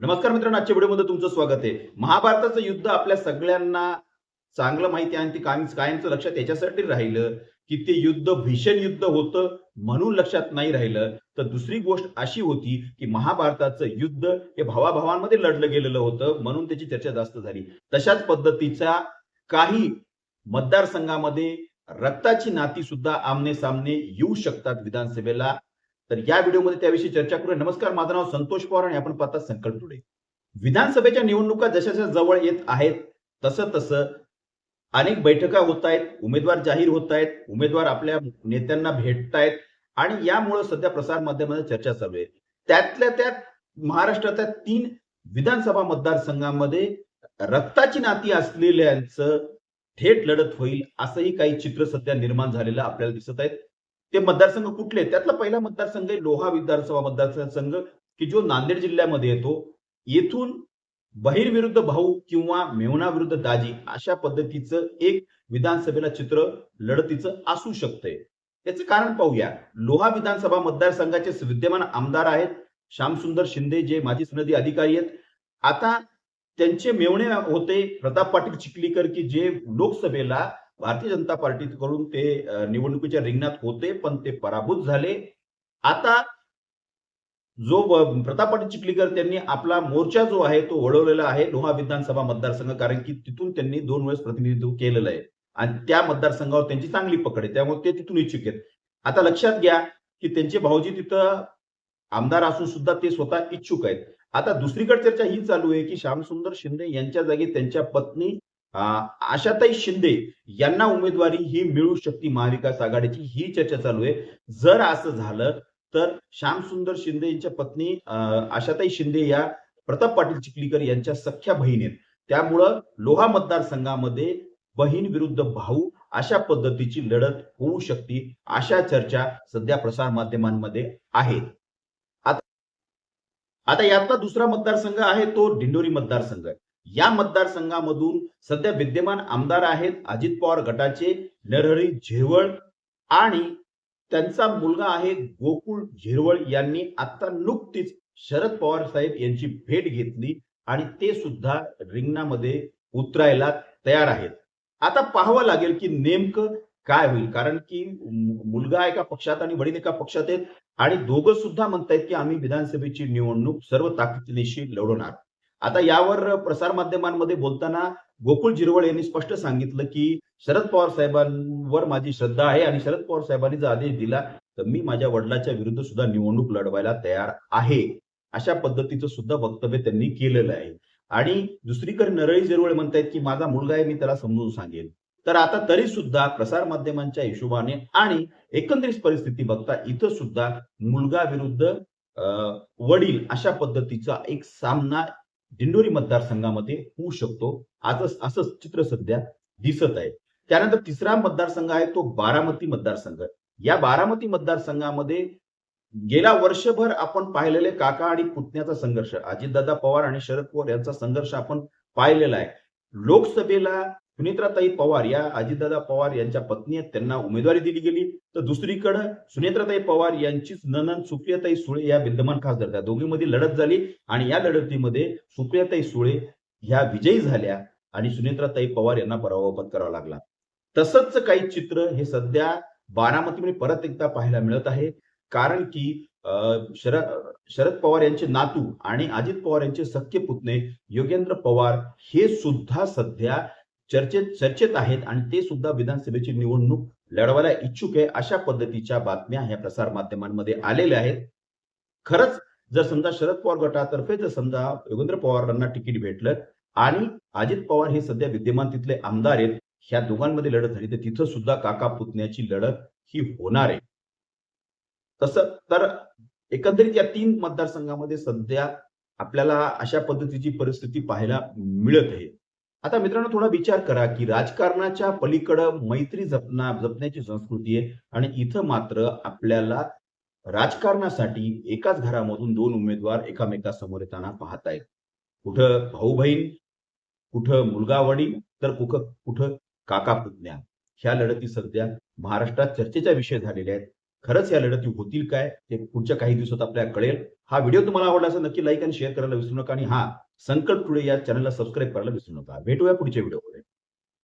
नमस्कार मित्रांनो आजच्या व्हिडिओमध्ये तुमचं स्वागत आहे. महाभारताचं युद्ध आपल्या सगळ्यांना चांगलं माहिती आहे आणि ते कायम कायमचं लक्षात याच्यासाठी राहिलं की ते युद्ध भीषण युद्ध होतं म्हणून लक्षात नाही राहिलं. तर दुसरी गोष्ट अशी होती की महाभारताचं युद्ध हे भावाभावांमध्ये लढलं गेलेलं होतं म्हणून त्याची चर्चा जास्त झाली. तशाच पद्धतीचा काही मतदारसंघामध्ये रक्ताची नाती सुद्धा आमने सामने येऊ शकतात विधानसभेला. तर या व्हिडिओमध्ये त्याविषयी चर्चा करूया. नमस्कार माझं नाव संतोष पवार आणि आपण पाहता संकल्प टुडे. विधानसभेच्या निवडणुका जशा जशा जवळ येत आहेत तसं तसं अनेक बैठका होत आहेत उमेदवार जाहीर होत आहेत उमेदवार आपल्या नेत्यांना भेटतायत आणि यामुळं सध्या प्रसार चर्चा चालू आहे. त्यातल्या त्यात महाराष्ट्रातल्या तीन विधानसभा मतदारसंघामध्ये रक्ताची नाती असलेल्यांचं थेट लढत होईल असंही काही चित्र सध्या निर्माण झालेलं आपल्याला दिसत आहेत. ते मतदारसंघ कुठले? त्यातला पहिला मतदारसंघ आहे लोहा विधानसभा मतदारसंघ की जो नांदेड जिल्ह्यामध्ये येतो. येथून बहीर विरुद्ध भाऊ किंवा मेवना विरुद्ध दाजी अशा पद्धतीचं एक विधानसभेला चित्र लढतीचं असू शकतंय. त्याचं कारण पाहूया. लोहा विधानसभा मतदारसंघाचे विद्यमान आमदार आहेत श्यामसुंदर शिंदे जे माजी सनदी अधिकारी आहेत. आता त्यांचे मेवणे होते प्रताप पाटील चिखलीकर की जे लोकसभेला भारतीय जनता पार्टीकडून ते निवडणुकीच्या रिंगणात होते पण ते पराभूत झाले. आता जो प्रताप पाटील चिखलीकर त्यांनी आपला मोर्चा जो आहे तो वळवलेला आहे लोहा विधानसभा मतदारसंघ कारण की तिथून त्यांनी दोन वेळेस प्रतिनिधित्व केलेलं आहे. आणि त्या मतदारसंघावर त्यांची चांगली पकड आहे त्यामुळे ते तिथून इच्छुक आहेत. आता लक्षात घ्या की त्यांचे भाऊजी तिथं आमदार असून सुद्धा ते स्वतः इच्छुक आहेत. आता दुसरीकडे चर्चा ही चालू आहे की श्यामसुंदर शिंदे यांच्या जागी त्यांच्या पत्नी आशाताई शिंदे यांना उमेदवारी ही मिळू शकते महाविकास आघाडीची ही चर्चा चालू आहे. जर असं झालं तर श्यामसुंदर शिंदे यांच्या पत्नी आशाताई शिंदे या प्रताप पाटील चिखलीकर यांच्या सख्या बहीण आहेत. त्यामुळं लोहा मतदारसंघामध्ये बहीण विरुद्ध भाऊ अशा पद्धतीची लढत होऊ शकते अशा चर्चा सध्या प्रसार माध्यमांमध्ये आहेत. आता आता यातला दुसरा मतदारसंघ आहे तो दिंडोरी मतदारसंघ या मतदारसंघामधून सध्या विद्यमान आमदार आहेत अजित पवार गटाचे नरहरी झिरवळ आणि त्यांचा मुलगा आहे गोकुळ झिरवळ यांनी आता नुकतीच शरद पवार साहेब यांची भेट घेतली आणि ते सुद्धा रिंगणामध्ये उतरायला तयार आहेत. आता पाहावं लागेल की नेमकं काय होईल कारण की मुलगा एका पक्षात आणि वडील एका पक्षात आहेत आणि दोघं सुद्धा म्हणतायत की आम्ही विधानसभेची निवडणूक सर्व ताकदीनिशी लढवणार. आता यावर प्रसार माध्यमांमध्ये बोलताना गोकुळ जिरवळ यांनी स्पष्ट सांगितलं की शरद पवार साहेबांवर माझी श्रद्धा आहे आणि शरद पवार साहेबांनी जर आदेश दिला तर मी माझ्या वडिलाच्या विरुद्ध सुद्धा निवडणूक लढवायला तयार आहे. अशा पद्धतीचं सुद्धा वक्तव्य त्यांनी केलेलं आहे. आणि दुसरीकडे नरळी जिरवळ म्हणतायत की माझा मुलगा आहे मी त्याला समजून सांगेन. तर आता तरी सुद्धा प्रसार माध्यमांच्या हिशोबाने आणि एकंदरीत परिस्थिती बघता इथं सुद्धा मुलगा विरुद्ध अं, वडील अशा पद्धतीचा एक सामना दिंडोरी मतदारसंघामध्ये होऊ शकतो. आजच असंच चित्र सध्या दिसत आहे. त्यानंतर तिसरा मतदारसंघ आहे तो बारामती मतदारसंघ. या बारामती मतदारसंघामध्ये गेल्या वर्षभर आपण पाहिलेले काका आणि पुतण्याचा संघर्ष अजितदादा पवार आणि शरद पवार यांचा संघर्ष आपण पाहिलेला आहे. लोकसभेला सुनेत्राताई पवार या अजितदादा पवार यांच्या पत्नी आहेत त्यांना उमेदवारी दिली गेली. तर दुसरीकडे सुनेत्राताई पवार यांचीच ननन सुप्रियाताई सुळे या विद्यमान खासदार त्या दोघींमध्ये लढत झाली आणि या लढतीमध्ये सुप्रियाताई सुळे ह्या विजयी झाल्या आणि सुनेत्राताई पवार यांना पराभव पत्करावा लागला. तसंच काही चित्र हे सध्या बारामतीमध्ये परत एकदा पाहायला मिळत आहे. कारण की अं, शरद शरद पवार यांचे नातू आणि अजित पवार यांचे सख्य पुतणे योगेंद्र पवार हे सुद्धा सध्या चर्चेत चर्चेत आहेत आणि ते सुद्धा विधानसभेची निवडणूक लढवायला इच्छुक आहे अशा पद्धतीच्या बातम्या ह्या प्रसार माध्यमांमध्ये आलेल्या आहेत. खरंच जर समजा शरद पवार गटातर्फे जर समजा योगेंद्र पवारांना तिकीट भेटलं आणि अजित पवार हे सध्या विद्यमान तिथले आमदार आहेत ह्या दोघांमध्ये लढत झाली तर तिथं सुद्धा काका पुतण्याची लढत ही होणार आहे. तसं तर एकंदरीत या तीन मतदारसंघामध्ये सध्या आपल्याला अशा पद्धतीची परिस्थिती पाहायला मिळत आहे. आता मित्रांनो थोडा विचार करा की राजकारणाच्या पलीकडं मैत्री जपना जपण्याची संस्कृती आहे आणि इथं मात्र आपल्याला राजकारणासाठी एकाच घरामधून दोन उमेदवार एकामेकासमोर येताना पाहतायत कुठं भाऊ बहीण कुठं मुलगा वडील तर कुठ कुठं काका पुतण्या. ह्या लढती सध्या महाराष्ट्रात चर्चेचा विषय झालेल्या आहेत. खरंच या लढती होतील काय ते पुढच्या काही दिवसात आपल्याला कळेल. हा व्हिडिओ तुम्हाला आवडला असेल नक्की लाईक आणि शेअर करायला विसरू नका. आणि हा संकल्प टुडे या चॅनलला सबस्क्राईब करायला विसरू नका. भेटूया पुढच्या व्हिडिओमध्ये.